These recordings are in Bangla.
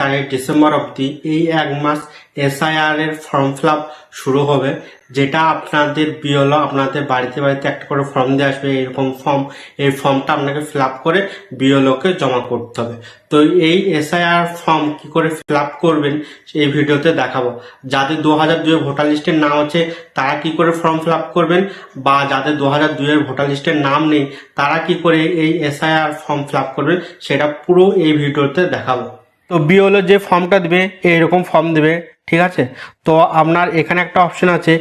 আগামী ডিসেম্বর অবধি এই এক মাস এসআইআর এর ফর্ম ফিল শুরু হবে, যেটা আপনাদের বিওলো আপনাদের বাড়িতে বাড়িতে একটা করে ফর্ম দিয়ে আসবে, এরকম ফর্ম এই ফর্মটা আপনাকে ফিল করে বিওলোকে জমা করতে হবে। তো এই এসআইআর ফর্ম কি করে ফিল করবেন, এই ভিডিওতে দেখাবো। যাদের দু হাজার দুই ভোটার লিস্টের নাম আছে, তারা কি করে ফর্ম ফিল করবেন, বা যাদের দু হাজার দুইয়ের ভোটার লিস্টের নাম নেই, তারা কি করে এই এসআইআর ফর্ম ফিল করবেন, সেটা পুরো এই ভিডিওতে দেখাবো। তো বিওলো যে ফর্মটা দেবে এইরকম ফর্ম দেবে, ঠিক আছে? তো আপনার এখানে একটা অপশন আছে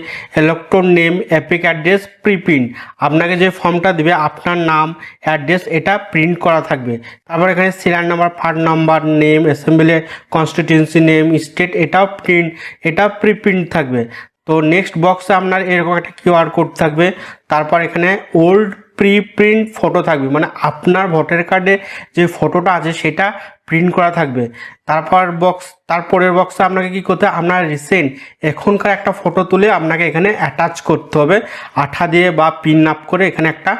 elector name EPIC address preprint আপনাকে যে ফর্মটা দেবে, আপনার নাম অ্যাড্রেস এটা প্রিন্ট করা থাকবে। তারপর এখানে serial number part number name assembly constituency name state এটাও প্রিন্ট এটা প্রিপ্রিন্ট থাকবে। তো নেক্সট বক্সে আপনার এরকম একটা কিউআর কোড থাকবে। তারপর এখানে ওল্ড প্রি প্রিন্ট ফটো থাকবে। মানে আপনার ভোটার কার্ডে যে ফটোটা আছে, সেটা প্রিন্ট করা থাকবে। তারপর বক্স তারপরের বক্সে আপনাকে কি করতে হবে? আপনার রিসেন্ট এখনকার একটা ফটো তুলে আপনাকে এখানে অ্যাটাচ করতে হবে। আঠা দিয়ে বা পিন আপ করে এখানে একটা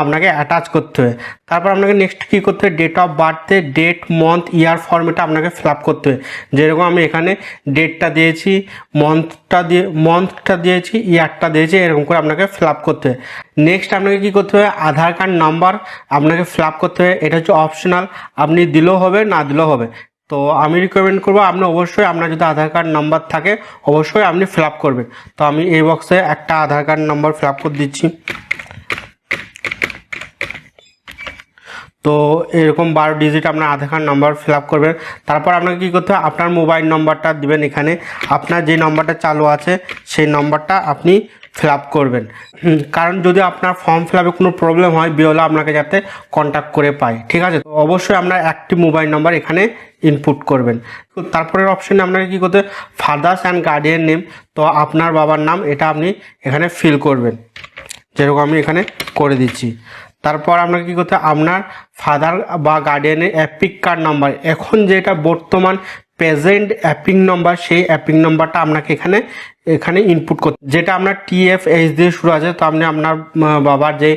আপনাকে অ্যাটাচ করতে হবে। তারপর আপনাকে নেক্সট কী করতে হবে? ডেট অফ বার্থে ডেট মান্থ ইয়ার ফর্মেটা আপনাকে ফিল আপ করতে হবে। যেরকম আমি এখানে ডেটটা দিয়েছি মান্থটা দিয়ে মান্থটা দিয়েছি ইয়ারটা দিয়েছি, এরকম করে আপনাকে ফিল আপ করতে হবে। নেক্সট আপনাকে কী করতে হবে? আধার কার্ড নাম্বার আপনাকে ফিল আপ করতে হবে। এটা হচ্ছে অপশনাল আপনি দিলেও হবে না দিলেও হবে। তো আমি রিকমেন্ড করব, আপনি অবশ্যই আপনার যদি আধার কার্ড নাম্বার থাকে, অবশ্যই আপনি ফিল আপ করবেন। তো আমি এই বক্সে একটা Aadhaar card number fill up করে দিচ্ছি। তো এরকম বারো ডিজিট আপনার Aadhaar card number fill up করবেন। তারপর আপনাকে কী করতে হবে? আপনার মোবাইল নম্বরটা দিবেন এখানে। আপনার যে নম্বরটা চালু আছে, সেই নম্বরটা আপনি ফিল আপ করবেন। কারণ যদি আপনার ফর্ম ফিল আপে কোনো প্রবলেম হয় বিওলা আপনাকে যাতে কন্ট্যাক্ট করে পায়, ঠিক আছে? তো অবশ্যই আপনার একটি মোবাইল নাম্বার এখানে ইনপুট করবেন। তারপরের অপশানে আপনাকে কী করতে ফাদার্স অ্যান্ড গার্ডিয়ান নেম তো আপনার বাবার নাম এটা আপনি এখানে ফিল করবেন। যেরকম আমি এখানে করে দিচ্ছি। তারপর আপনাকে কী করতে আপনার ফাদার বা গার্ডিয়ানের অ্যাপিক কার্ড নাম্বার এখন যেটা বর্তমান প্রেজেন্ট অ্যাপিং নাম্বার সেই অ্যাপিং নাম্বারটা আপনাকে এখানে এখানে ইনপুট করতে যেটা আপনার এইচ দিয়ে শুরু আছে, তো আপনি আপনার বাবার যে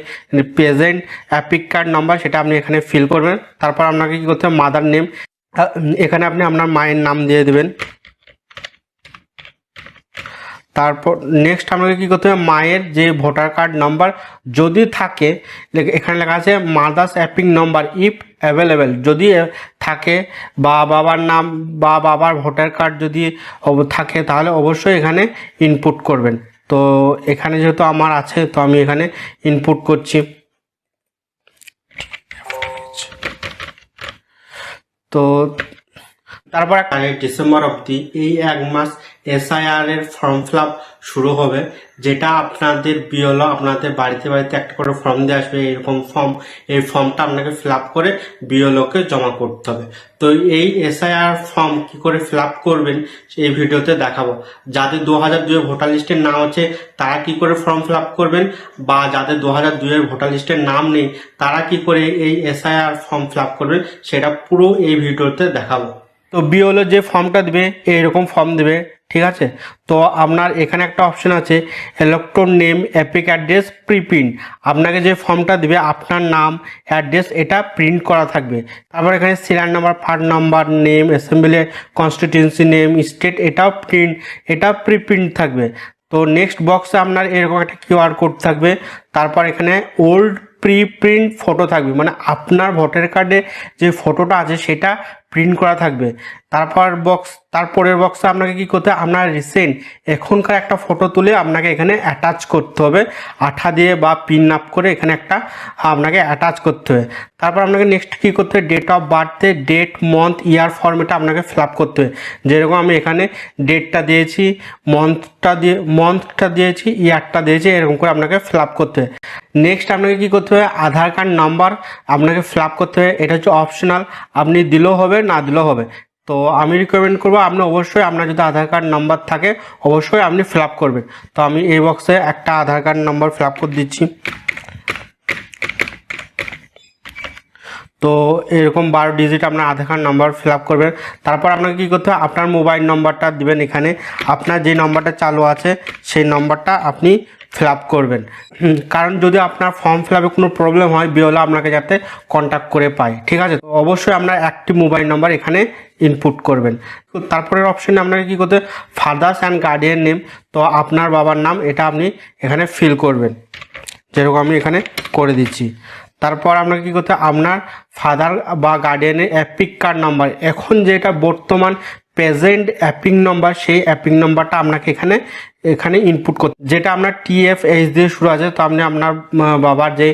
প্রেজেন্ট অ্যাপিক কার্ড নাম্বার সেটা আপনি এখানে ফিল করবেন। তারপর আপনাকে কী করতে হবে? মাদার নেম এখানে আপনি আপনার মায়ের নাম দিয়ে দেবেন। তারপর নেক্সট আপনাকে কী করতে হবে? মায়ের যে ভোটার কার্ড নাম্বার যদি থাকে এখানে লেখা আছে mother's EPIC number if available যদি থাকে বা বাবার নাম বা বাবার ভোটার কার্ড যদি থাকে, তাহলে অবশ্যই এখানে ইনপুট করবেন। তো এখানে যেহেতু আমার আছে, তো আমি এখানে ইনপুট করছি। তো তারপর ডিসেম্বর অবধি এই এক মাস এসআইআর এর ফর্ম ফিল শুরু হবে, যেটা আপনাদের বিওলো আপনাদের বাড়িতে বাড়িতে একটা করে ফর্ম দিয়ে আসবে, এরকম ফর্ম এই ফর্মটা আপনাকে ফিল করে বিওলোকে জমা করতে হবে। তো এই এসআইআর ফর্ম কি করে ফিল করবেন, এই ভিডিওতে দেখাবো। যাদের দু হাজার দুই ভোটার লিস্টের নাম আছে, তারা কি করে ফর্ম ফিল করবেন, বা যাদের দু হাজার দুইয়ের ভোটার লিস্টের নাম নেই, তারা কি করে এই এসআইআর ফর্ম ফিল করবেন, সেটা পুরো এই ভিডিওতে দেখাবো। তো বিওলো যে ফর্মটা দেবে এইরকম ফর্ম দেবে, ঠিক আছে? তো আপনার এখানে একটা অপশন আছে elector name EPIC address preprint আপনাকে যে ফর্মটা দেবে, আপনার নাম অ্যাড্রেস এটা প্রিন্ট করা থাকবে। তারপর এখানে serial number part number name assembly constituency name state এটাও প্রিন্ট এটা প্রিপ্রিন্ট থাকবে। তো নেক্সট বক্সে আপনার এরকম একটা কিউআর কোড থাকবে। তারপর এখানে ওল্ড প্রি প্রিন্ট ফটো থাকবে। মানে আপনার ভোটার কার্ডে যে ফটোটা আছে, সেটা প্রিন্ট করা থাকবে। তারপর বক্স তারপরের বক্সে আপনাকে কি করতে হবে? আপনার রিসেন্ট এখনকার একটা ফটো তুলে আপনাকে এখানে অ্যাটাচ করতে হবে। আঠা দিয়ে বা পিন আপ করে এখানে একটা, আপনাকে অ্যাটাচ করতে হবে। তারপর আপনাকে নেক্সট কী করতে হবে? ডেট অফ বার্থে ডেট মান্থ ইয়ার ফর্মেটা আপনাকে ফিল করতে হবে। যেরকম আমি এখানে ডেটটা দিয়েছি মান্থটা দিয়ে মান্থটা দিয়েছি ইয়ারটা দিয়েছি, এরকম করে আপনাকে ফিল করতে হবে। নেক্সট আপনাকে কী করতে হবে? আধার কার্ড নাম্বার আপনাকে ফিল আপ করতে হবে। এটা হচ্ছে অপশনাল আপনি দিলেও হবে না দিলেও হবে। তো আমি রিকমেন্ড করব, আপনি অবশ্যই আপনার যদি আধার কার্ড নাম্বার থাকে, অবশ্যই আপনি ফিল আপ করবেন। তো আমি এই বক্সে একটা Aadhaar card number fill up করে দিচ্ছি। তো এরকম বারো ডিজিট আপনার Aadhaar card number fill up করবেন। তারপর আপনাকে কী করতে হবে? আপনার মোবাইল নম্বরটা দিবেন এখানে। আপনার যে নম্বরটা চালু আছে, সেই নম্বরটা আপনি ফিল আপ করবেন। কারণ যদি আপনার ফর্ম ফিল আপে কোনো প্রবলেম হয় বিওলা আপনাকে যাতে কন্ট্যাক্ট করে পায়, ঠিক আছে? তো অবশ্যই আপনার একটি মোবাইল নাম্বার এখানে ইনপুট করবেন। তো তারপরের অপশানে আপনাকে কী করতে ফাদার্স অ্যান্ড গার্ডিয়ান নেম তো আপনার বাবার নাম এটা আপনি এখানে ফিল করবেন। যেরকম আমি এখানে করে দিচ্ছি। তারপর আপনাকে কী করতে আপনার ফাদার বা গার্ডিয়ানের অ্যাপিক কার্ড নাম্বার এখন যেটা বর্তমান প্রেজেন্ট অ্যাপিং নাম্বার, সেই অ্যাপিং নাম্বারটা আপনাকে এখানে এখানে ইনপুট করতে যেটা আপনার টিএফএইচ দিয়ে শুরু আছে, তো আপনি আপনার বাবার যে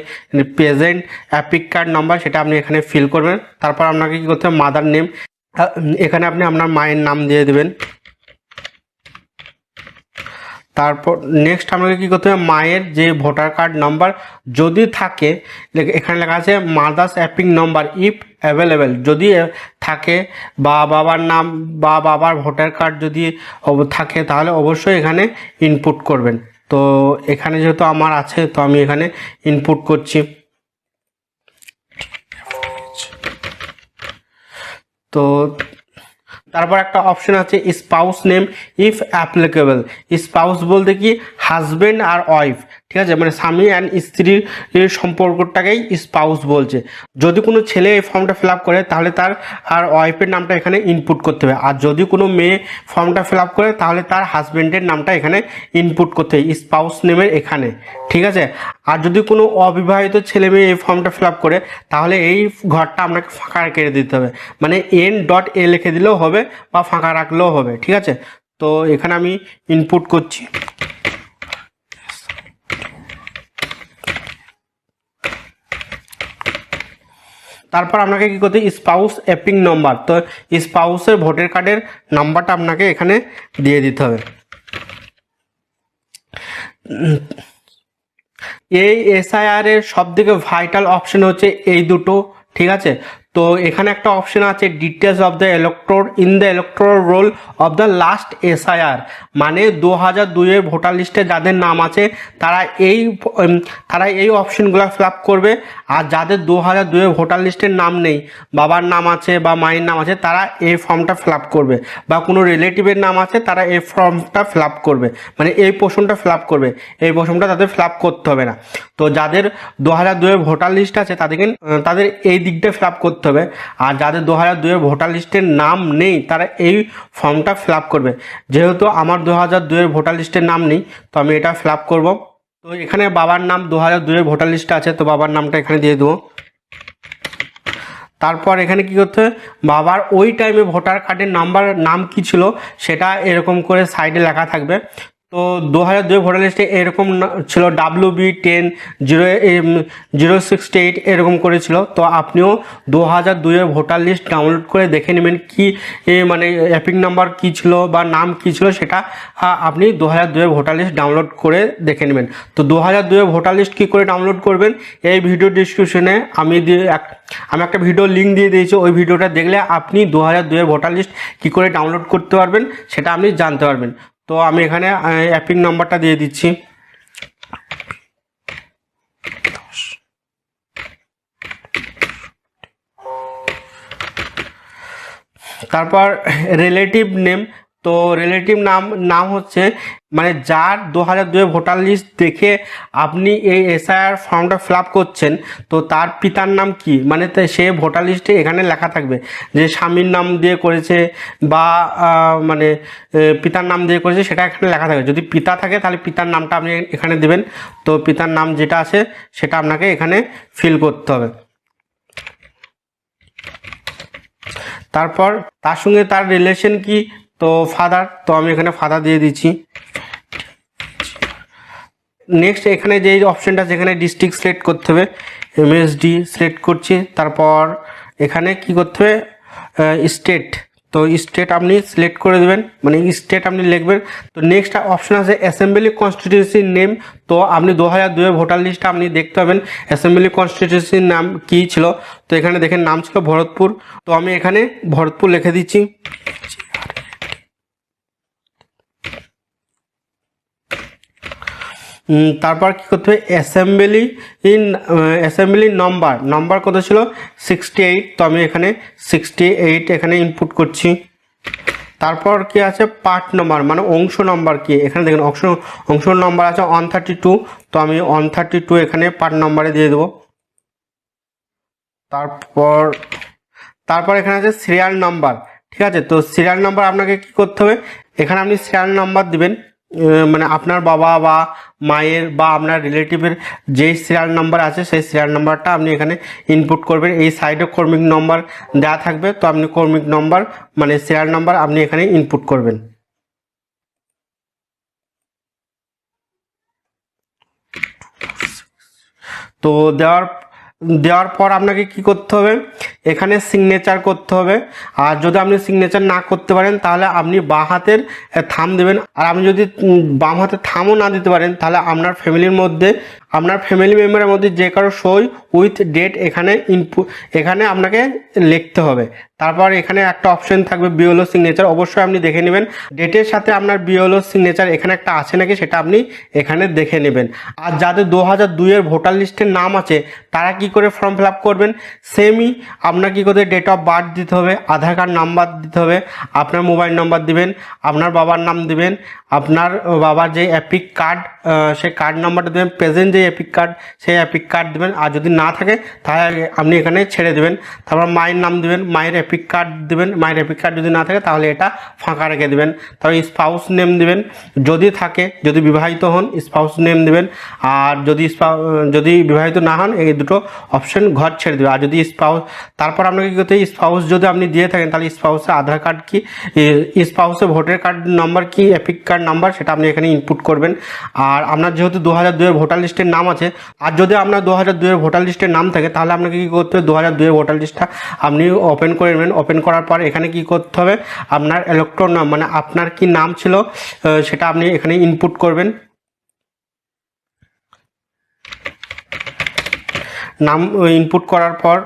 প্রেজেন্ট অ্যাপিক কার্ড নাম্বার সেটা আপনি এখানে ফিল করবেন। তারপর আপনাকে কী করতে হবে? মাদার নেম এখানে আপনি আপনার মায়ের নাম দিয়ে দেবেন। তারপর নেক্সট আপনাকে কী করতে হবে? মায়ের যে ভোটার কার্ড নাম্বার যদি থাকে এখানে লেখা আছে mother's EPIC number if available যদি থাকে বা বাবার নাম বা বাবার ভোটার কার্ড যদি থাকে, তাহলে অবশ্যই এখানে ইনপুট করবেন। তো এখানে যেহেতু আমার আছে, তো আমি এখানে ইনপুট করছি। তো তারপর একটা অপশন আছে spouse name if applicable spouse বলতে কি হাজবেন্ড আর ওয়াইফ ঠিক আছে? মানে স্বামী অ্যান্ড স্ত্রীর সম্পর্কটাকেই স্পাউস বলছে। যদি কোনো ছেলে এই ফর্মটা ফিল করে, তাহলে তার আর ওয়াইফের নামটা এখানে ইনপুট করতে হবে। আর যদি কোনো মেয়ে ফর্মটা ফিল করে, তাহলে তার হাজবেন্ডের নামটা এখানে ইনপুট করতে হবে স্পাউস নেমের এখানে। ঠিক আছে? আর যদি কোনো অবিবাহিত ছেলে মেয়ে এই ফর্মটা ফিল করে, তাহলে এই ঘরটা আপনাকে ফাঁকা রেখে দিতে হবে। মানে এন ডট এ লিখে দিলেও হবে বা ফাঁকা রাখলেও হবে। ঠিক আছে? তো এখানে আমি ইনপুট করছি। তারপর আপনাকে কি করতে স্পাউস অ্যাপিং নম্বর তো স্পাউসের ভোটার কার্ডের নাম্বারটা আপনাকে এখানে দিয়ে দিতে হবে। এই এসআইআর এর সব থেকে ভাইটাল অপশন হচ্ছে এই দুটো, ঠিক আছে? তো এখানে একটা অপশন আছে details of the elector in the electoral roll of the last SIR মানে দু হাজার দুইয়ের ভোটার লিস্টে যাদের নাম আছে, তারা এই তারা এই অপশনগুলো ফিল আপ করবে। আর যাদের দু হাজার দুইয়ের ভোটার লিস্টের নাম নেই, বাবার নাম আছে বা মায়ের নাম আছে, তারা এই ফর্মটা ফিল আপ করবে। বা কোনো রিলেটিভের নাম আছে, তারা এই ফর্মটা ফিল আপ করবে। মানে এই পোর্শনটা ফিল আপ করবে। এই পোর্শনটা তাদের ফিল আপ করতে হবে না। তো যাদের দু হাজার দুয়ের ভোটার লিস্ট আছে, তাদেরকে, তাদের এই দিকটা ফিল আপ করতে হবে। আর যাদের দু হাজার দুয়ের ভোটার লিস্টের নাম নেই, তারা এই ফর্মটা ফিল করবে। যেহেতু আমার দু হাজার দুয়ের ভোটার লিস্টের নাম নেই, তো আমি এটা ফিল করব। তো এখানে বাবার নাম দু হাজার দুয়ের ভোটার লিস্টে আছে, তো বাবার নামটা এখানে দিয়ে দেবো। তারপর এখানে কি করতে হবে? বাবার ওই টাইমে ভোটার কার্ডের নাম্বার নাম কি ছিল, সেটা এরকম করে সাইডে লেখা থাকবে। তো দু হাজার দুই ভোটার লিস্টে এরকম ছিল W B ten zero zero sixty eight এরকম করেছিল। তো আপনিও দু হাজার দুইয়ের ভোটার লিস্ট ডাউনলোড করে দেখে নেবেন কি মানে অ্যাপিং নাম্বার কি ছিল বা নাম কি ছিল সেটা আপনি দু হাজার দুইয়ের ভোটার লিস্ট ডাউনলোড করে দেখে নেবেন। তো দু হাজার দুইয়ের ভোটার লিস্ট কী করে ডাউনলোড করবেন, এই ভিডিও ডিসক্রিপশনে আমি এক- আমি একটা ভিডিও লিঙ্ক দিয়ে দিয়েছি, ওই ভিডিওটা দেখলে আপনি দু হাজার দুইয়ের ভোটার লিস্ট কী করে ডাউনলোড করতে পারবেন, সেটা আপনি জানতে পারবেন। তো আমি এখানে অ্যাপিং নাম্বারটা দিয়ে দিচ্ছি। তারপর রিলেটিভ নেম তো রিলেটিভ নাম নাম হচ্ছে মানে যার দু হাজার দুয়ে ভোটার লিস্ট দেখে আপনি এই এসআইআর ফর্মটা ফিল করছেন, তো তার পিতার নাম কি? মানে সে ভোটার লিস্টে এখানে লেখা থাকবে যে স্বামীর নাম দিয়ে করেছে বা মানে পিতার নাম দিয়ে করেছে, সেটা এখানে লেখা থাকবে। যদি পিতা থাকে, তাহলে পিতার নামটা আপনি এখানে দেবেন। তো পিতার নাম যেটা আছে, সেটা আপনাকে এখানে ফিল করতে হবে। তারপর, তার সঙ্গে তার রিলেশন কি? তো ফাদার তো আমি এখানে ফাদার দিয়ে দিচ্ছি। নেক্সট এখানে যে অপশনটা যেখানে ডিস্ট্রিক্ট সিলেক্ট করতে হবে। এমএসডি সিলেক্ট করছি, তারপর এখানে কি করতে হবে? স্টেট তো স্টেট আপনি সিলেক্ট করে দেবেন মানে স্টেট আপনি লিখবেন। তো নেক্সট অপশন আছে অ্যাসেম্বলি কনস্টিটিউন্সির নেম তো আপনি দু হাজার দুয়ের ভোটার লিস্টটা আপনি দেখতে পাবেন অ্যাসেম্বলি কনস্টিটিউন্সির নাম কী ছিল। তো এখানে দেখেন, নাম ছিল ভরতপুর। তো আমি এখানে ভরতপুর লিখে দিচ্ছি। তারপর কি করতে হবে? Assembly in assembly number number কত ছিল? সিক্সটি এইট তো আমি এখানে সিক্সটি এইট এখানে ইনপুট করছি। তারপর কি আছে? পার্ট নম্বর মানে অংশ নম্বর কি? এখানে দেখুন, অংশ অংশ নম্বর আছে ওয়ান থার্টি টু তো আমি ওয়ান থার্টি টু এখানে পার্ট নম্বরে দিয়ে দেবো। তারপর তারপর এখানে আছে সিরিয়াল নাম্বার ঠিক আছে? তো সিরিয়াল নাম্বার আপনাকে কি করতে হবে? এখানে আপনি সিরিয়াল নাম্বার দিবেন। মানে আপনার বাবা বা মায়ের বা আপনার রিলেটিভের যেই সিরিয়াল নাম্বার আছে, সেই সিরিয়াল নাম্বারটা আপনি এখানে ইনপুট করবেন। এই সাইডে কর্মিক নম্বর দেওয়া থাকবে, তো আপনি কর্মিক নম্বর মানে সিরিয়াল নাম্বার আপনি এখানে ইনপুট করবেন। তো দেওয়ার দেওয়ার পর আপনাকে কি করতে হবে? এখানে সিগনেচার করতে হবে। আর যদি আপনি সিগনেচার না করতে পারেন, তাহলে আপনি বাঁ হাতের থাম দেবেন। আর আপনি যদি বাম হাতে থামও না দিতে পারেন, তাহলে আপনার ফ্যামিলির মধ্যে, আপনার ফ্যামিলি মেম্বারের মধ্যে যে কারও সই উইথ ডেট এখানে ইনপু এখানে আপনাকে লিখতে হবে। তারপর এখানে একটা অপশন থাকবে বিওলো সিগনেচার অবশ্যই আপনি দেখে নেবেন। ডেটের সাথে আপনার বিওলো সিগনেচার এখানে একটা আছে নাকি, সেটা আপনি এখানে দেখে নেবেন। আর যাদের দু হাজার দুইয়ের ভোটার লিস্টের নাম আছে, তারা কি করে ফর্ম ফিল আপ করবেন? সেমই আপনার কী করতে ডেট অফ বার্থ দিতে হবে? আধার কার্ড নাম্বার দিতে হবে। আপনার মোবাইল নাম্বার দিবেন, আপনার বাবার নাম দিবেন, আপনার বাবার যে অ্যাপিক কার্ড সেই কার্ড নাম্বারটা দেবেন প্রেজেন্ট যে অ্যাপিক কার্ড সেই অ্যাপিক কার্ড দেবেন। আর যদি না থাকে, তাহলে আপনি এখানে ছেড়ে দেবেন। তারপর মায়ের নাম দিবেন, মায়ের অ্যাপিক কার্ড দেবেন। মায়ের অ্যাপিক কার্ড যদি না থাকে, তাহলে এটা ফাঁকা রেখে দেবেন। তারপর স্পাউস নেম দিবেন। যদি থাকে, যদি বিবাহিত হন স্পাউস নেম দিবেন। আর যদি যদি বিবাহিত না হন, এই দুটো অপশন ঘর ছেড়ে দেবে আর যদি স্পাউস তারপর আপনাকে কি করতে স্পাউস যদি আপনি দিয়ে থাকেন, তাহলে স্পাউসে আধার কার্ড কি? স্পাউসে ভোটার কার্ড নাম্বার কি? অ্যাপিক কার্ড নাম্বার সেটা আপনি এখানে ইনপুট করবেন। আর আপনার যেহেতু দু হাজার দুয়ের ভোটার লিস্টের নাম আছে, আর যদি আপনার দু হাজার দুয়ের ভোটার লিস্টের নাম থাকে, তাহলে আপনাকে কী করতে হবে? দু হাজার দুয়ের ভোটার লিস্টটা আপনি ওপেন করে নেবেন। ওপেন করার পর এখানে কি করতে হবে? আপনার ইলেকট্রন নাম মানে আপনার কি নাম ছিল সেটা আপনি এখানে ইনপুট করবেন। নাম ইনপুট করার পর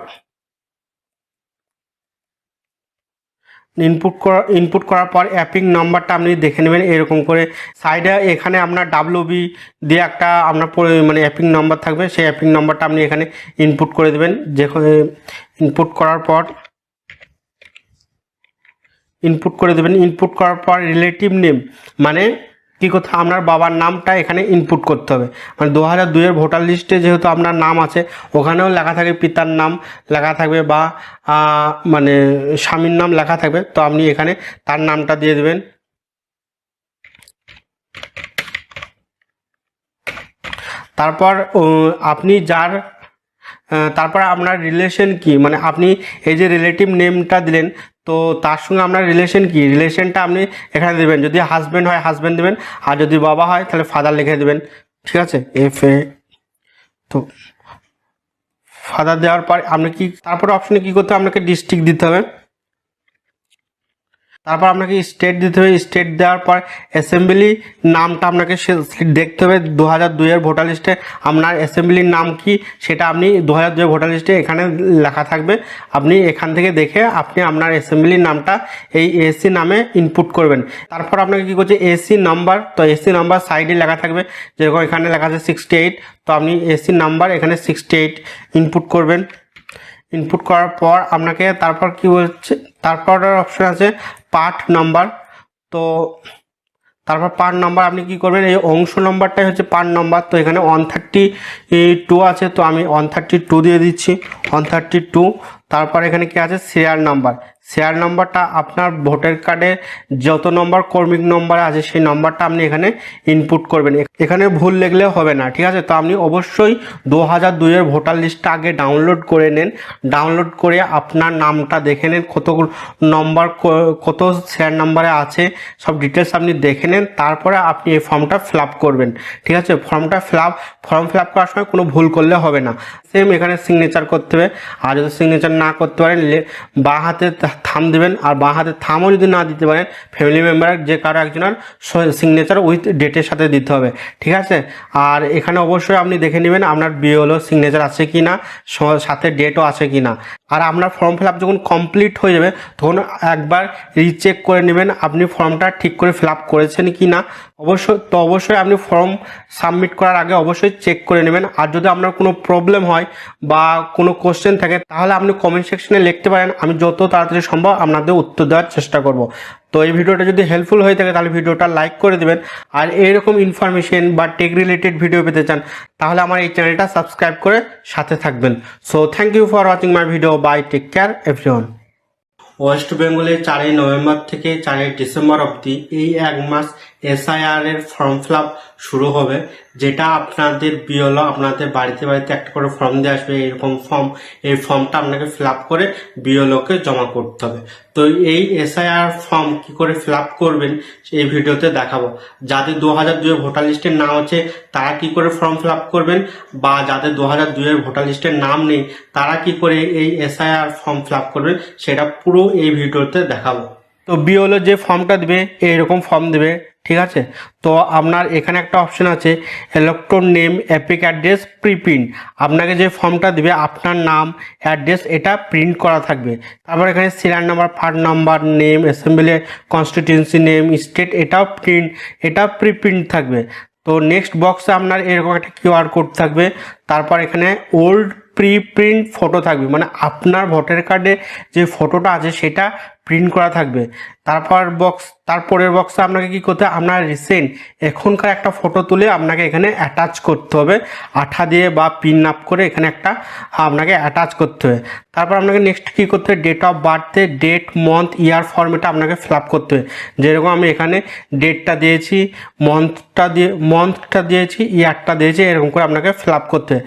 ইনপুট করা ইনপুট করার পর অ্যাপিং নাম্বারটা আপনি দেখে নেবেন এরকম করে। সাইডে এখানে আপনার ডাব্লু বি দিয়ে একটা আপনার মানে অ্যাপিং নাম্বার থাকবে, সেই অ্যাপিং নাম্বারটা আপনি এখানে ইনপুট করে দেবেন। যে ইনপুট করার পর ইনপুট করে দেবেন। ইনপুট করার পর রিলেটিভ নেম মানে কি করতে আপনার বাবার নামটা এখানে ইনপুট করতে হবে। মানে দু হাজার দুইয়ের ভোটার লিস্টে যেহেতু আপনার নাম আছে, ওখানেও লেখা থাকবে পিতার নাম, লেখা থাকবে বা মানে স্বামীর নাম লেখা থাকবে। তো আপনি এখানে তার নামটা দিয়ে দেবেন। তারপর আপনি যার তারপর আপনার রিলেশন কি? মানে আপনি এই যে রিলেটিভ নেমটা দিলেন, তো তার সঙ্গে আপনার রিলেশন কি? রিলেশনটা আপনি এখানে দেবেন। যদি হাজব্যান্ড হয় হাজব্যান্ড দেবেন। আর যদি বাবা হয়, তাহলে ফাদার লিখে দেবেন। ঠিক আছে? এফ এ তো ফাদার দেওয়ার পর আপনি কি, তারপর অপশনে কি করতে হবে? আপনাকে ডিস্ট্রিক্ট দিতে হবে। তারপর আপনাকে স্টেট দিতে হবে। স্টেট দেওয়ার পর অ্যাসেম্বলি নামটা আপনাকে দেখতে হবে। দু হাজার দুইয়ের ভোটার লিস্টে আপনার অ্যাসেম্বলির নাম কি সেটা আপনি দু হাজার দুইয়ের ভোটার লিস্টে এখানে লেখা থাকবে। আপনি এখান থেকে দেখে আপনি আপনার অ্যাসেম্বলির নামটা এই এসি নামে ইনপুট করবেন। তারপর আপনাকে কি করছে? এসি নাম্বার তো এসি নাম্বার সাইডে লেখা থাকবে। যেরকম এখানে লেখা আছে সিক্সটি এইট তো আপনি এসি নাম্বার এখানে সিক্সটি এইট ইনপুট করবেন। ইনপুট করার পর আপনাকে তারপর কি বলছে তারপর অপশন আছে পার্ট নাম্বার। তো তারপর পার্ট নাম্বার আপনি কি করবেন? এই অংশ নাম্বারটাই হচ্ছে পার্ট নাম্বার। তো এখানে ওয়ান থার্টি টু আছে, তো আমি ওয়ান থার্টি টু দিয়ে দিচ্ছি ওয়ান থার্টি টু তারপর এখানে কি আছে? শেয়ার নাম্বার সিরিয়াল নাম্বারটা আপনার ভোটার কার্ডে যত নম্বর কর্মিক নম্বর আছে সেই নম্বরটা আপনি এখানে ইনপুট করবেন। এখানে ভুল লিখলে হবে না, ঠিক আছে? তো আপনি অবশ্যই দু হাজার দুইয়ের ভোটার লিস্টটা আগে ডাউনলোড করে নেন। ডাউনলোড করে আপনার নামটা দেখে নেন, কত নম্বর কত শেয়ার নাম্বারে আছে, সব ডিটেলস আপনি দেখে নেন, তারপরে আপনি এই ফর্মটা ফিল করবেন, ঠিক আছে? ফর্মটা ফিল ফর্ম ফিল করার সময় কোনো ভুল করলে হবে না। সেম এখানে সিগনেচার করতে হবে। আর যদি সিগনেচার না করতে পারেন বাঁ হাতে থাম দেবেন আর বাঁ হাতে থামও যদি না দিতে পারেন ফ্যামিলি মেম্বার যে কারও একজনের সিগনেচার উইথ ডেটের সাথে দিতে হবে, ঠিক আছে? আর এখানে অবশ্যই আপনি দেখে নেবেন আপনার বিওলো সিগনেচার আছে কি না সাথে ডেটও আছে কি না আর আপনার ফর্ম ফিল আপ যখন কমপ্লিট হয়ে যাবে, তখন একবার রিচেক করে নেবেন আপনি ফর্মটা ঠিক করে ফিল আপ করেছেন কি না অবশ্যই, তো অবশ্যই আপনি ফর্ম সাবমিট করার আগে অবশ্যই চেক করে নেবেন। আর যদি আপনার কোনো প্রবলেম হয় বা কোনো কোশ্চেন থাকে, তাহলে আপনি কমেন্ট সেকশনে লিখতে পারেন। আমি যত তাড়াতাড়ি সম্ভব, আপনাদের উত্তর দেওয়ার চেষ্টা করব। তো এই ভিডিওটা যদি হেল্পফুল হয়ে থাকে, তাহলে ভিডিওটা লাইক করে দেবেন। আর এরকম ইনফরমেশন বা টেক রিলেটেড ভিডিও পেতে চান, তাহলে আমার এই চ্যানেলটা সাবস্ক্রাইব করে সাথে থাকবেন। So thank you for watching my video bye take care everyone west বেঙ্গলে চারই নভেম্বর থেকে চারই ডিসেম্বর অবধি এই এক মাস এসআইআর এর ফর্ম ফিল শুরু হবে, যেটা আপনাদের বিওলো আপনাদের বাড়িতে বাড়িতে একটা করে ফর্ম দিয়ে আসবে, এরকম ফর্ম এই ফর্মটা আপনাকে ফিল করে বিওলোকে জমা করতে হবে। তো এই এসআইআর ফর্ম কি করে ফিল করবেন, এই ভিডিওতে দেখাবো। যাদের দু হাজার দুই ভোটার লিস্টের নাম আছে, তারা কি করে ফর্ম ফিল করবেন, বা যাদের দু হাজার দুইয়ের ভোটার লিস্টের নাম নেই, তারা কি করে এই এসআইআর ফর্ম ফিল করবেন, সেটা পুরো এই ভিডিওতে দেখাবো। তো বিওলো যে ফর্মটা দিবে, এইরকম ফর্ম দেবে। ঠিক আছে? তো আপনার এখানে একটা অপশন আছে elector name EPIC address preprint আপনাকে যে ফর্মটা দিবে, আপনার নাম অ্যাড্রেস এটা প্রিন্ট করা থাকবে। তারপর এখানে serial number part number name assembly constituency name state এটাও প্রিন্ট এটা প্রিপ্রিন্ট থাকবে। তো নেক্সট বক্সে আপনার এরকম একটা কিউআর কোড থাকবে। তারপর এখানে ওল্ড প্রি প্রিন্ট ফটো থাকবে। মানে আপনার ভোটার কার্ডে যে ফটোটা আছে, সেটা প্রিন্ট করা থাকবে। তারপর বক্স তারপরের বক্সে আপনাকে কি করতে হবে? আপনার রিসেন্ট এখনকার একটা ফটো তুলে আপনাকে এখানে অ্যাটাচ করতে হবে। আঠা দিয়ে বা পিন আপ করে এখানে একটা, আপনাকে অ্যাটাচ করতে হবে। তারপর আপনাকে নেক্সট কী করতে হবে? ডেট অফ বার্থে ডেট মান্থ ইয়ার ফর্মেটে আপনাকে ফিল আপ করতে হবে। যেরকম আমি এখানে ডেটটা দিয়েছি মান্থটা দিয়ে মান্থটা দিয়েছি ইয়ারটা দিয়েছি, এরকম করে আপনাকে ফিল আপ করতে হবে।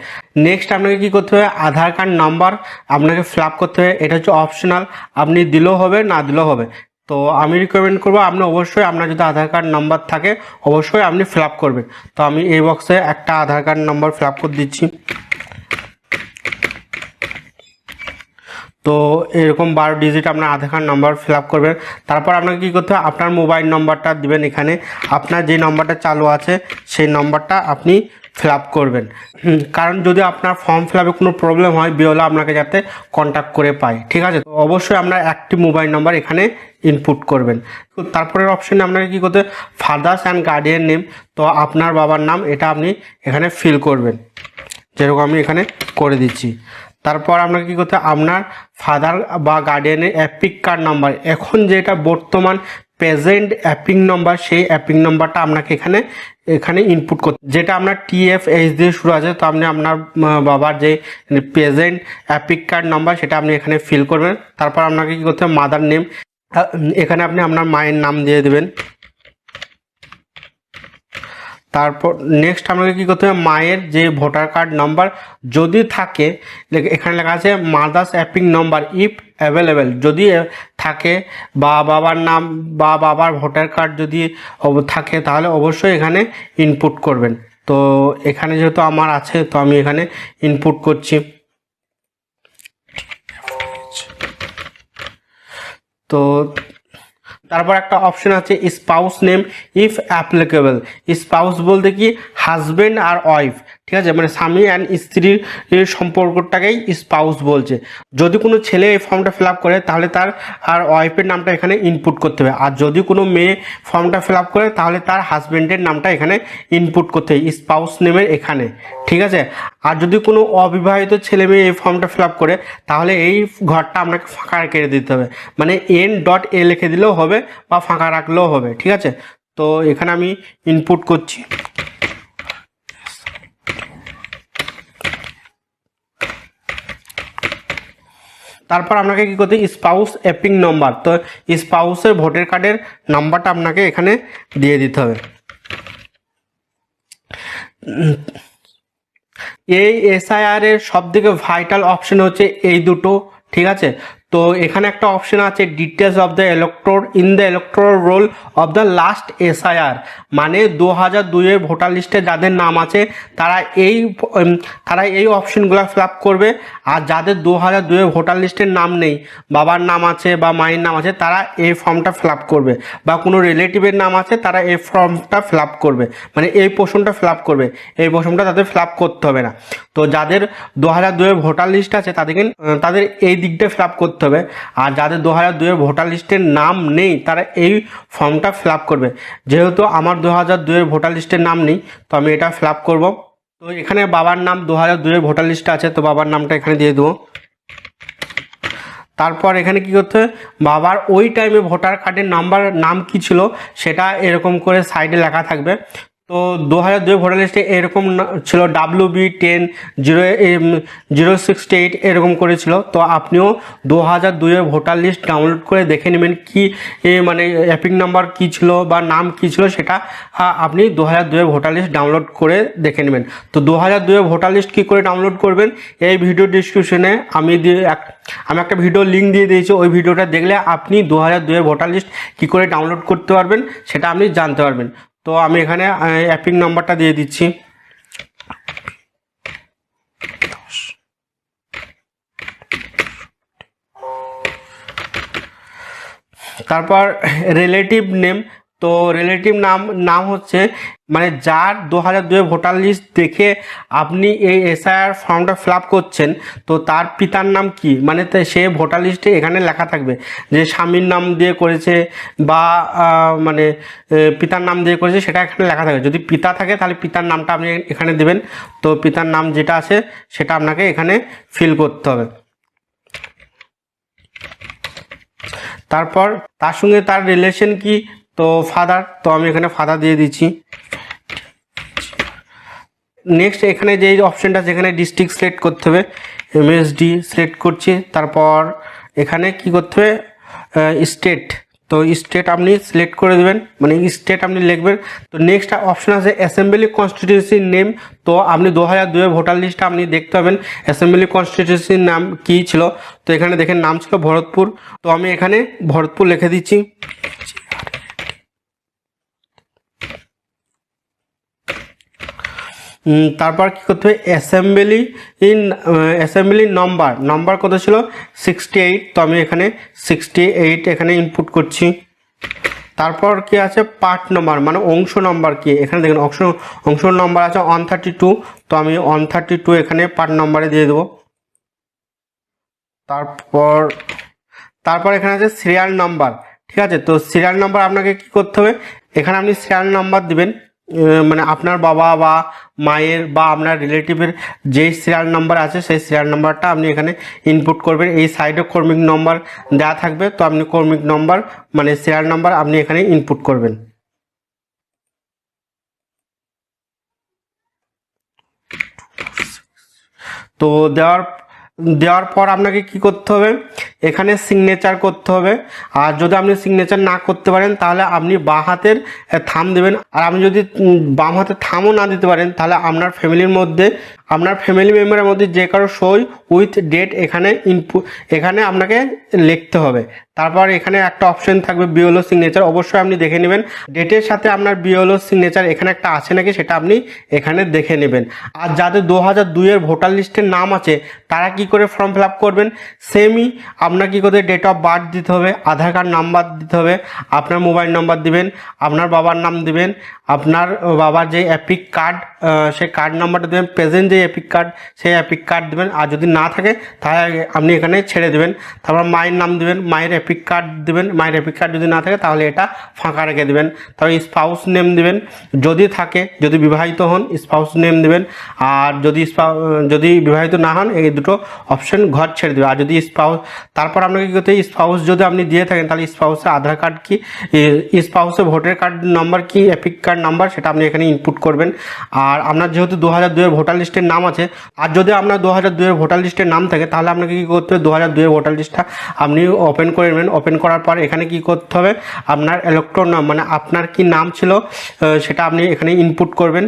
নেক্সট আপনাকে কী করতে হবে? আধার কার্ড নাম্বার আপনাকে ফিল আপ করতে হবে। এটা হচ্ছে অপশনাল আপনি দিলেও হবে না দিলেও হবে। তো আমি রিকমেন্ড করব, আপনি অবশ্যই আপনার যদি আধার কার্ড নাম্বার থাকে, অবশ্যই আপনি ফিল আপ করবেন। তো আমি এই বক্সে একটা Aadhaar card number fill up করে দিচ্ছি। তো এরকম বারো ডিজিট আপনার Aadhaar card number fill up করবেন। তারপর আপনাকে কী করতে হবে? আপনার মোবাইল নম্বরটা দিবেন এখানে। আপনার যে নম্বরটা চালু আছে, সেই নম্বরটা আপনি ফিল আপ করবেন। কারণ যদি আপনার ফর্ম ফিল আপে কোনো প্রবলেম হয় বিওলা আপনাকে যাতে কন্ট্যাক্ট করে পায়, ঠিক আছে? তো অবশ্যই আপনার একটি মোবাইল নম্বর এখানে ইনপুট করবেন। তো তারপরের অপশানে আপনাকে কী করতে ফাদার্স অ্যান্ড গার্ডিয়ান নেম তো আপনার বাবার নাম এটা আপনি এখানে ফিল করবেন। যেরকম আমি এখানে করে দিচ্ছি। তারপর আপনাকে কী করতে আপনার ফাদার বা গার্ডিয়ানের অ্যাপিক কার্ড নাম্বার এখন যেটা বর্তমান প্রেজেন্ট অ্যাপিং নাম্বার, সেই অ্যাপিং নাম্বারটা আপনাকে এখানে এখানে ইনপুট করতে যেটা আপনার টিএফএইচ দিয়ে শুরু আছে, তো আপনি আপনার বাবার যে প্রেজেন্ট অ্যাপিক কার্ড নাম্বার, সেটা আপনি এখানে ফিল করবেন। তারপর আপনাকে কী করতে হবে? Mother name. এখানে আপনি আপনার মায়ের নাম দিয়ে দেবেন। তারপর নেক্সট আপনাকে কী করতে হবে? মায়ের যে ভোটার কার্ড নাম্বার যদি থাকে এখানে লেখা আছে mother's EPIC number if available যদি থাকে বা বাবার নাম বা বাবার ভোটার কার্ড যদি থাকে, তাহলে অবশ্যই এখানে ইনপুট করবেন। তো এখানে যেহেতু আমার আছে, তো আমি এখানে ইনপুট করছি। তো তারপর একটা অপশন আছে spouse name if applicable spouse বলতে কি হাজবেন্ড আর ওয়াইফ, ঠিক আছে? মানে স্বামী অ্যান্ড স্ত্রীর সম্পর্কটাকেই স্পাউস বলছে। যদি কোনো ছেলে এই ফর্মটা ফিল করে, তাহলে তার আর ওয়াইফের নামটা এখানে ইনপুট করতে হবে। আর যদি কোনো মেয়ে ফর্মটা ফিল করে, তাহলে তার হাজবেন্ডের নামটা এখানে ইনপুট করতে হবে স্পাউস নেমের এখানে, ঠিক আছে? আর যদি কোনো অবিবাহিত ছেলে মেয়ে এই ফর্মটা ফিল করে, তাহলে এই ঘরটা আপনাকে ফাঁকা রেখে দিতে হবে। মানে এন ডট এ লিখে দিলেও হবে বা ফাঁকা রাখলেও হবে, ঠিক আছে? তো এখানে আমি ইনপুট করছি। তারপর আপনাকে কি করতে স্পাউস অ্যাপিং নম্বর তো স্পাউসের ভোটার কার্ডের নাম্বারটা আপনাকে এখানে দিয়ে দিতে হবে। এই এসআইআর এর সব থেকে ভাইটাল অপশন হচ্ছে এই দুটো, ঠিক আছে? তো এখানে একটা অপশন আছে details of the elector in the elector roll of the last SIR মানে দু হাজার দুইয়ের ভোটার লিস্টে যাদের নাম আছে, তারা এই তারা এই অপশনগুলো ফিল আপ করবে। আর যাদের দু হাজার দুইয়ের ভোটার লিস্টের নাম নেই, বাবার নাম আছে বা মায়ের নাম আছে, তারা এই ফর্মটা ফিল আপ করবে। বা কোনো রিলেটিভের নাম আছে, তারা এই ফর্মটা ফিল আপ করবে। মানে এই পোর্শনটা ফিল আপ করবে। এই পোর্শনটা তাদের ফিল আপ করতে হবে না। তো যাদের দু হাজার দুয়ের ভোটার লিস্ট আছে, তাদেরকে, তাদের এই দিকটা ফিল আপ করতে হবে। আর যাদের দু হাজার দুয়ের ভোটার লিস্টের নাম নেই, তারা এই ফর্মটা ফিল করবে। যেহেতু আমার দু হাজার দুয়ের ভোটার লিস্টের নাম নেই, তো আমি এটা ফিল করব। তো এখানে বাবার নাম দু হাজার দুয়ের ভোটার লিস্টে আছে, তো বাবার নামটা এখানে দিয়ে দেবো। তারপর এখানে কি করতে হবে? বাবার ওই টাইমে ভোটার কার্ডের নাম্বার নাম কি ছিল, সেটা এরকম করে সাইডে লেখা থাকবে। তো দু হাজার দুই ভোটার লিস্টে এরকম ছিল W B ten zero zero sixty eight এরকম করেছিল। তো আপনিও দু হাজার দুইয়ের ভোটার লিস্ট ডাউনলোড করে দেখে নেবেন কি মানে অ্যাপিং নাম্বার কি ছিল বা নাম কি ছিল সেটা আপনি দু হাজার দুইয়ের ভোটার লিস্ট ডাউনলোড করে দেখে নেবেন। তো দু হাজার দুইয়ের ভোটার লিস্ট কী করে ডাউনলোড করবেন, এই ভিডিও ডিসক্রিপশনে আমি দিয়ে এক, আমি একটা ভিডিও লিঙ্ক দিয়ে দিয়েছি, ওই ভিডিওটা দেখলে আপনি দু হাজার দুইয়ের ভোটার লিস্ট কী করে ডাউনলোড করতে পারবেন, সেটা আপনি জানতে পারবেন। তো আমি এখানে অ্যাপিং নাম্বারটা দিয়ে দিচ্ছি। তারপর রিলেটিভ নেম তো রিলেটিভ নাম নাম হচ্ছে মানে যার দু হাজার দুয়ে ভোটার লিস্ট দেখে আপনি এই এসআইআর ফর্মটা ফিল করছেন, তো তার পিতার নাম কি? মানে সে ভোটার লিস্টে এখানে লেখা থাকবে যে স্বামীর নাম দিয়ে করেছে বা মানে পিতার নাম দিয়ে করেছে, সেটা এখানে লেখা থাকবে। যদি পিতা থাকে, তাহলে পিতার নামটা আপনি এখানে দেবেন। তো পিতার নাম যেটা আছে, সেটা আপনাকে এখানে ফিল করতে হবে। তারপর, তার সঙ্গে তার রিলেশন কি? তো ফাদার তো আমি এখানে ফাদার দিয়ে দিচ্ছি। নেক্সট এখানে যে অপশনটা যেখানে ডিস্ট্রিক্ট সিলেক্ট করতে হবে। এমএসডি সিলেক্ট করছি, তারপর এখানে কি করতে হবে? স্টেট তো স্টেট আপনি সিলেক্ট করে দেবেন মানে স্টেট আপনি লিখবেন। তো নেক্সট অপশন আছে অ্যাসেম্বলি কনস্টিটিউন্সির নেম তো আপনি দু হাজার দুয়ের ভোটার লিস্টটা আপনি দেখতে পাবেন অ্যাসেম্বলি কনস্টিটিউন্সির নাম কী ছিল। তো এখানে দেখেন, নাম ছিল ভরতপুর। তো আমি এখানে ভরতপুর লিখে দিচ্ছি। তারপর কি করতে হবে? Assembly in assembly number number কত ছিল? সিক্সটি এইট তো আমি এখানে সিক্সটি এইট এখানে ইনপুট করছি। তারপর কি আছে? পার্ট নম্বর মানে অংশ নম্বর কি? এখানে দেখুন, অংশ অংশ নম্বর আছে ওয়ান থার্টি টু তো আমি ওয়ান থার্টি টু এখানে পার্ট নম্বরে দিয়ে দেবো। তারপর তারপর এখানে আছে সিরিয়াল নাম্বার ঠিক আছে? তো সিরিয়াল নাম্বার আপনাকে কি করতে হবে? এখানে আপনি সিরিয়াল নাম্বার দিবেন। মানে আপনার বাবা বা মায়ের বা আপনার রিলেটিভের যেই সিরিয়াল নাম্বার আছে, সেই সিরিয়াল নাম্বারটা আপনি এখানে ইনপুট করবেন। এই সাইডে কর্মিক নম্বর দেওয়া থাকবে, তো আপনি কর্মিক নম্বর মানে সিরিয়াল নাম্বার আপনি এখানে ইনপুট করবেন। তো দেওয়ার দেওয়ার পর আপনাকে কি করতে হবে? এখানে সিগনেচার করতে হবে। আর যদি আপনি সিগনেচার না করতে পারেন, তাহলে আপনি বাঁ হাতের থাম দেবেন। আর আপনি যদি বাম হাতে থামও না দিতে পারেন, তাহলে আপনার ফ্যামিলির মধ্যে, আপনার ফ্যামিলি মেম্বারের মধ্যে যে কারও সই উইথ ডেট এখানে ইনপু এখানে আপনাকে লিখতে হবে। তারপর এখানে একটা অপশন থাকবে বিওলো সিগনেচার অবশ্যই আপনি দেখে নেবেন। ডেটের সাথে আপনার বিওলো সিগনেচার এখানে একটা আছে নাকি, সেটা আপনি এখানে দেখে নেবেন। আর যাদের দু হাজার দুইয়ের ভোটার লিস্টের নাম আছে, তারা কি করে ফর্ম ফিল আপ করবেন? সেমই আপনার কী করতে ডেট অফ বার্থ দিতে হবে? আধার কার্ড নাম্বার দিতে হবে। আপনার মোবাইল নাম্বার দিবেন। আপনার বাবার নাম দিবেন। আপনার বাবার যে অ্যাপিক কার্ড সেই কার্ড নাম্বারটা দেবেন। প্রেজেন্ট যে অ্যাপিক কার্ড সেই অ্যাপিক কার্ড দেবেন। আর যদি না থাকে, তাহলে আপনি এখানে ছেড়ে দেবেন। তারপর মায়ের নাম দেবেন। মায়ের অ্যাপিক কার্ড দেবেন। মায়ের অ্যাপিক কার্ড যদি না থাকে, তাহলে এটা ফাঁকা রেখে দেবেন। তারপর স্পাউস নেম দেবেন। যদি থাকে, যদি বিবাহিত হন স্পাউস নেম দেবেন। আর যদি যদি বিবাহিত না হন, এই দুটো অপশন ঘর ছেড়ে দেবে আর যদি স্পাউস তারপর আপনাকে কি করতে স্পাউস যদি আপনি দিয়ে থাকেন, তাহলে স্পাউসের আধার কার্ড কি? স্পাউসের ভোটার কার্ড নাম্বার কি? অ্যাপিক কার্ড নাম্বার সেটা আপনি এখানে ইনপুট করবেন। আর আপনার যেহেতু দু হাজার দুয়ের ভোটার লিস্টের নাম আছে, আর যদি আপনার দু হাজার দুয়ের ভোটার লিস্টের নাম থাকে, তাহলে আপনাকে কী করতে হবে? দু হাজার দুয়ের ভোটার লিস্টটা আপনি ওপেন করে নেবেন। ওপেন করার পর এখানে কি করতে হবে? আপনার ইলেকট্রন নাম মানে আপনার কি নাম ছিল সেটা আপনি এখানে ইনপুট করবেন।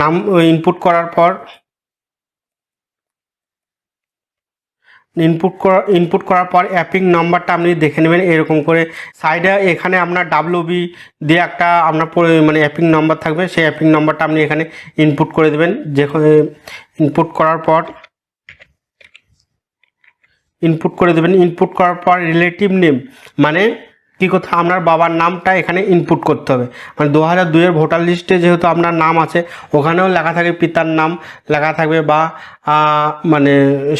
নাম ইনপুট করার পর ইনপুট করা ইনপুট করার পর অ্যাপিং নাম্বারটা আপনি দেখে নেবেন এরকম করে। সাইডে এখানে আপনার ডাব্লু বি দিয়ে একটা আপনার মানে অ্যাপিং নাম্বার থাকবে, সেই অ্যাপিং নাম্বারটা আপনি এখানে ইনপুট করে দেবেন। যে ইনপুট করার পর ইনপুট করে দেবেন। ইনপুট করার পর রিলেটিভ নেম মানে কি করতে আপনার বাবার নামটা এখানে ইনপুট করতে হবে। মানে দু হাজার দুইয়ের ভোটার লিস্টে যেহেতু আপনার নাম আছে, ওখানেও লেখা থাকবে পিতার নাম, লেখা থাকবে বা মানে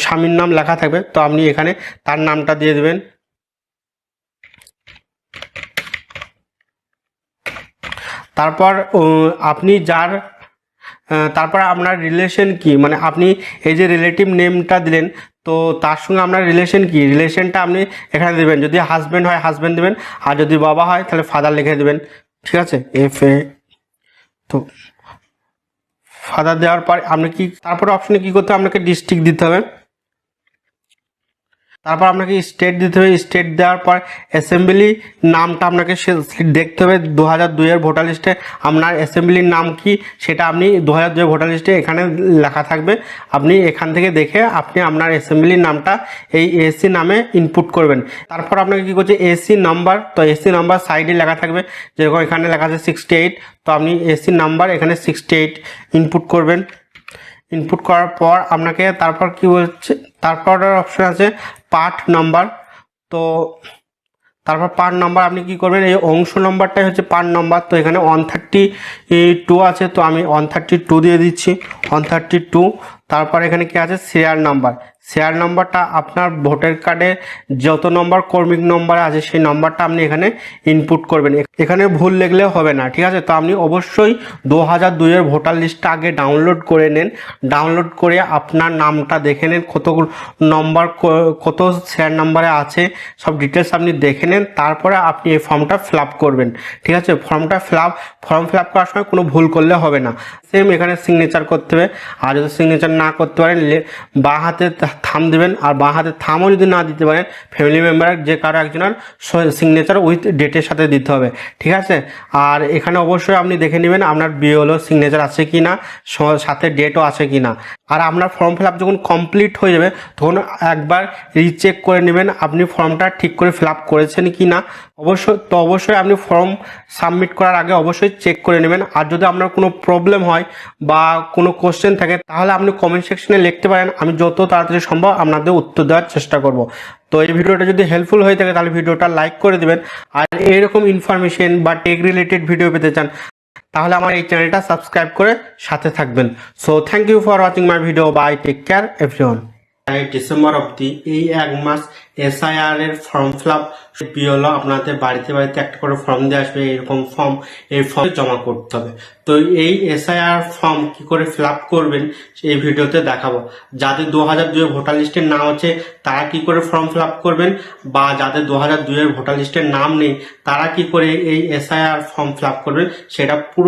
স্বামীর নাম লেখা থাকবে। তো আপনি এখানে তার নামটা দিয়ে দেবেন। তারপর আপনি যার তারপর আপনার রিলেশন কি? মানে আপনি এই যে রিলেটিভ নেমটা দিলেন তো তার সঙ্গে আপনার রিলেশন কি? রিলেশনটা আপনি এখানে দেবেন। যদি হাজব্যান্ড হয় হাজব্যান্ড দেবেন। আর যদি বাবা হয়, তাহলে ফাদার লিখে দেবেন। ঠিক আছে? এফ এ তো ফাদার দেওয়ার পর আপনি কি তারপরে অপশনে কি করতে হবে? আপনাকে ডিস্ট্রিক্ট দিতে হবে। তারপর আপনাকে স্টেট দিতে হবে। স্টেট দেওয়ার পর অ্যাসেম্বলি নামটা আপনাকে দেখতে হবে। দু হাজার দুইয়ের ভোটার লিস্টে আপনার অ্যাসেম্বলির নাম কি সেটা আপনি দু হাজার দুইয়ের ভোটার লিস্টে এখানে লেখা থাকবে। আপনি এখান থেকে দেখে আপনি আপনার অ্যাসেম্বলির নামটা এই এসি নামে ইনপুট করবেন। তারপর আপনাকে কি করছে? এসি নাম্বার তো এসি নাম্বার সাইডে লেখা থাকবে। যেরকম এখানে লেখা আছে সিক্সটি এইট তো আপনি এসি নাম্বার এখানে সিক্সটি এইট ইনপুট করবেন। ইনপুট করার পর আপনাকে তারপর কি বলছে তারপর অপশন আছে পার্ট নাম্বার তো তারপর পার্ট নাম্বার আপনি কি করবেন? এই অংশ নাম্বারটাই হচ্ছে পার্ট নাম্বার তো এখানে ওয়ান থার্টি টু আছে, তো আমি ওয়ান থার্টি টু দিয়ে দিচ্ছি। ওয়ান থার্টি টু তারপর এখানে কি আছে? শেয়ার নাম্বার শেয়ার নাম্বারটা আপনার ভোটার কার্ডে যত নম্বর কর্মিক নম্বর আছে, সেই নাম্বারটা আপনি এখানে ইনপুট করবেন। এখানে ভুল লিখলেও হবে না, ঠিক আছে? তো আপনি অবশ্যই দু হাজার দুইয়ের ভোটার লিস্টটা আগে ডাউনলোড করে নেন। ডাউনলোড করে আপনার নামটা দেখে নেন, কত নম্বর কত শেয়ার নাম্বারে আছে, সব ডিটেলস আপনি দেখে নেন, তারপরে আপনি এই ফর্মটা ফিল করবেন, ঠিক আছে? ফর্মটা ফিল ফর্ম ফিল করার সময় কোনো ভুল করলে হবে না। সেম এখানে সিগনেচার করতে হবে। আর যদি সিগনেচার না করতে পারেন বাঁ হাতে থাম দেবেন। আর বাঁ হাতে থামও যদি না দিতে পারেন ফ্যামিলি মেম্বার যে কারও একজনের সিগনেচার উইথ ডেটের সাথে দিতে হবে। ঠিক আছে? আর এখানে অবশ্যই আপনি দেখে নেবেন আপনার বিওলো সিগনেচার আছে কি না সাথে ডেটও আছে কি না আর আপনার ফর্ম ফিল আপ যখন কমপ্লিট হয়ে যাবে, তখন একবার রিচেক করে নেবেন আপনি ফর্মটা ঠিক করে ফিল আপ করেছেন কি না। অবশ্যই, তো অবশ্যই আপনি ফর্ম সাবমিট করার আগে অবশ্যই চেক করে নেবেন। আর যদি আপনার কোনো প্রবলেম হয় বা কোনো কোশ্চেন থাকে, তাহলে আপনি কমেন্ট সেকশনে লিখতে পারেন। আমি যত তাড়াতাড়ি সম্ভব আপনাদের উত্তর দেওয়ার চেষ্টা করব। তো এই ভিডিওটা যদি হেল্পফুল হয়ে থাকে, তাহলে ভিডিওটা লাইক করে দেবেন। আর এরকম ইনফরমেশন বা টেক রিলেটেড ভিডিও পেতে চান তাহলে আমার এই চ্যানেলটা সাবস্ক্রাইব করে সাথে থাকবেন। So thank you for watching my video bye take care everyone December অবধি এই এক মাস এসআইআর এর ফর্ম ফিল আপ বিওলো আপনাদের বাড়িতে বাড়িতে একটা করে ফর্ম দিয়ে আসবে, এরকম ফর্ম এই ফর্ম জমা করতে হবে। তো এই এসআইআর ফর্ম কি করে ফিল আপ করবেন, এই ভিডিওতে দেখাবো। যাদের দু হাজার দুই ভোটার লিস্টের নাম আছে, তারা কি করে ফর্ম ফিল আপ করবেন? বা যাদের দু হাজার দুইয়ের ভোটার লিস্টের নাম নেই, তারা কি করে এই এসআইআর ফর্ম ফিল আপ করবেন? সেটা পুরো